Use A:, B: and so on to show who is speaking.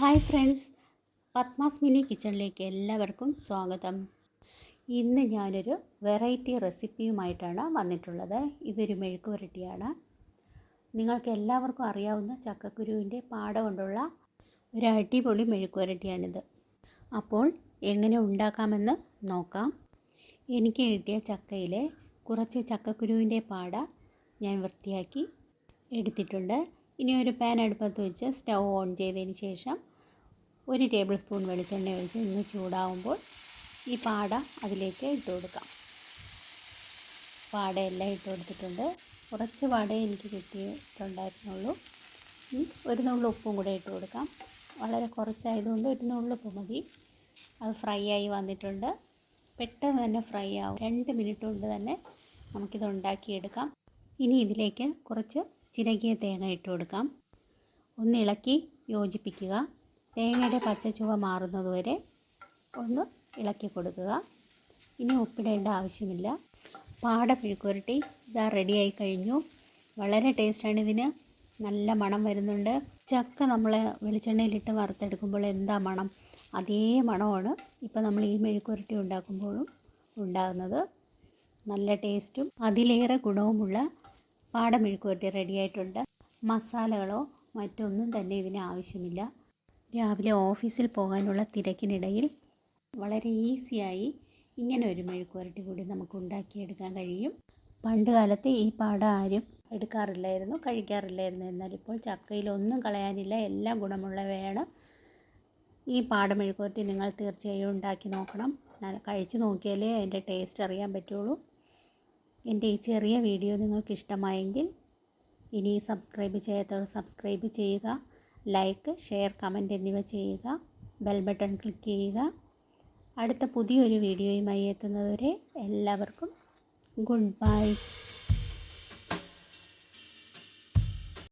A: Hi friends Padmas mini കിച്ചണിലേക്ക് എല്ലാവർക്കും സ്വാഗതം. ഇന്ന് ഞാനൊരു വെറൈറ്റി റെസിപ്പിയുമായിട്ടാണ് വന്നിട്ടുള്ളത്. ഇതൊരു മെഴുക്ക് പുരട്ടിയാണ്. നിങ്ങൾക്ക് എല്ലാവർക്കും അറിയാവുന്ന ചക്കക്കുരുവിന്റെ പാട കൊണ്ടുള്ള ഒരു അടിപൊളി മെഴുക്ക് പുരട്ടിയാണിത്. അപ്പോൾ എങ്ങനെ ഉണ്ടാക്കാമെന്ന് നോക്കാം. എനിക്ക് കിട്ടിയ ചക്കയിലെ കുറച്ച് ചക്കക്കുരുവിന്റെ പാട ഞാൻ വൃത്തിയാക്കി എടുത്തിട്ടുണ്ട്. ഇനി ഒരു പാൻ അടുപ്പത്ത് വെച്ച് സ്റ്റൗ ഓൺ ചെയ്തതിന് ശേഷം ഒരു ടേബിൾ സ്പൂൺ വെളിച്ചെണ്ണ ഒഴിച്ച് ഇന്ന് ചൂടാവുമ്പോൾ ഈ പാട അതിലേക്ക് ഇട്ട് കൊടുക്കാം. പാടയെല്ലാം ഇട്ട് കൊടുത്തിട്ടുണ്ട്. കുറച്ച് പാടേ എനിക്ക് കിട്ടിയിട്ടുണ്ടായിരുന്നുള്ളൂ. ഒരു നുള്ളു ഉപ്പും കൂടെ ഇട്ട് കൊടുക്കാം. വളരെ കുറച്ചായതുകൊണ്ട് ഒരു നുള്ളുപ്പ് മതി. അത് ഫ്രൈ ആയി വന്നിട്ടുണ്ട്. പെട്ടെന്ന് തന്നെ ഫ്രൈ ആവും. രണ്ട് മിനിറ്റ് കൊണ്ട് തന്നെ നമുക്കിത് ഉണ്ടാക്കിയെടുക്കാം. ഇനി ഇതിലേക്ക് കുറച്ച് ചിരകിയ തേങ്ങ ഇട്ട് കൊടുക്കാം. ഒന്ന് ഇളക്കി യോജിപ്പിക്കുക. തേങ്ങയുടെ പച്ചച്ചുവ മാറുന്നതുവരെ ഒന്ന് ഇളക്കി കൊടുക്കുക. ഇനി ഉപ്പിടേണ്ട ആവശ്യമില്ല. പാട പിഴുക്കുരട്ടി ഇതാ റെഡിയായി കഴിഞ്ഞു. വളരെ ടേസ്റ്റാണ് ഇതിന്. നല്ല മണം വരുന്നുണ്ട്. ചക്ക നമ്മൾ വെളിച്ചെണ്ണയിലിട്ട് വറുത്തെടുക്കുമ്പോൾ എന്താ മണം? അതേ മണമാണ് ഇപ്പോൾ നമ്മൾ ഈ മെഴുക്കുരട്ടി ഉണ്ടാക്കുമ്പോഴും ഉണ്ടാകുന്നത്. നല്ല ടേസ്റ്റും അതിലേറെ ഗുണവുമുള്ള പാട റെഡി റെഡിയായിട്ടുണ്ട് മസാലകളോ മറ്റൊന്നും തന്നെ ഇതിന് ആവശ്യമില്ല. രാവിലെ ഓഫീസിൽ പോകാനുള്ള തിരക്കിനിടയിൽ വളരെ ഈസിയായി ഇങ്ങനെ ഒരു മെഴുക്കുവരട്ടി കൂടി നമുക്ക് ഉണ്ടാക്കിയെടുക്കാൻ കഴിയും. പണ്ട് കാലത്ത് ഈ പാട ആരും എടുക്കാറില്ലായിരുന്നു കഴിക്കാറില്ലായിരുന്നു. എന്നാൽ ഇപ്പോൾ ചക്കയിലൊന്നും കളയാനില്ല എല്ലാം വേണം ഈ പാട മെഴുക്കുവരട്ടി നിങ്ങൾ തീർച്ചയായും ഉണ്ടാക്കി നോക്കണം. കഴിച്ചു നോക്കിയാലേ അതിന്റെ ടേസ്റ്റ് അറിയാൻ പറ്റുള്ളൂ. എന്റെ ഈ ചെറിയ വീഡിയോ നിങ്ങൾക്ക് ഇഷ്ടമായെങ്കിൽ ഇനി സബ്സ്ക്രൈബ് ചെയ്യാത്തവർ സബ്സ്ക്രൈബ് ചെയ്യുക ലൈക്ക് ഷെയർ കമന്റ് എന്നിവ ചെയ്യുക ബെൽ ബട്ടൺ ക്ലിക്ക് ചെയ്യുക. അടുത്ത പുതിയൊരു വീഡിയോയുമായി എത്തുന്നതുവരെ എല്ലാവർക്കും ഗുഡ് ബൈ.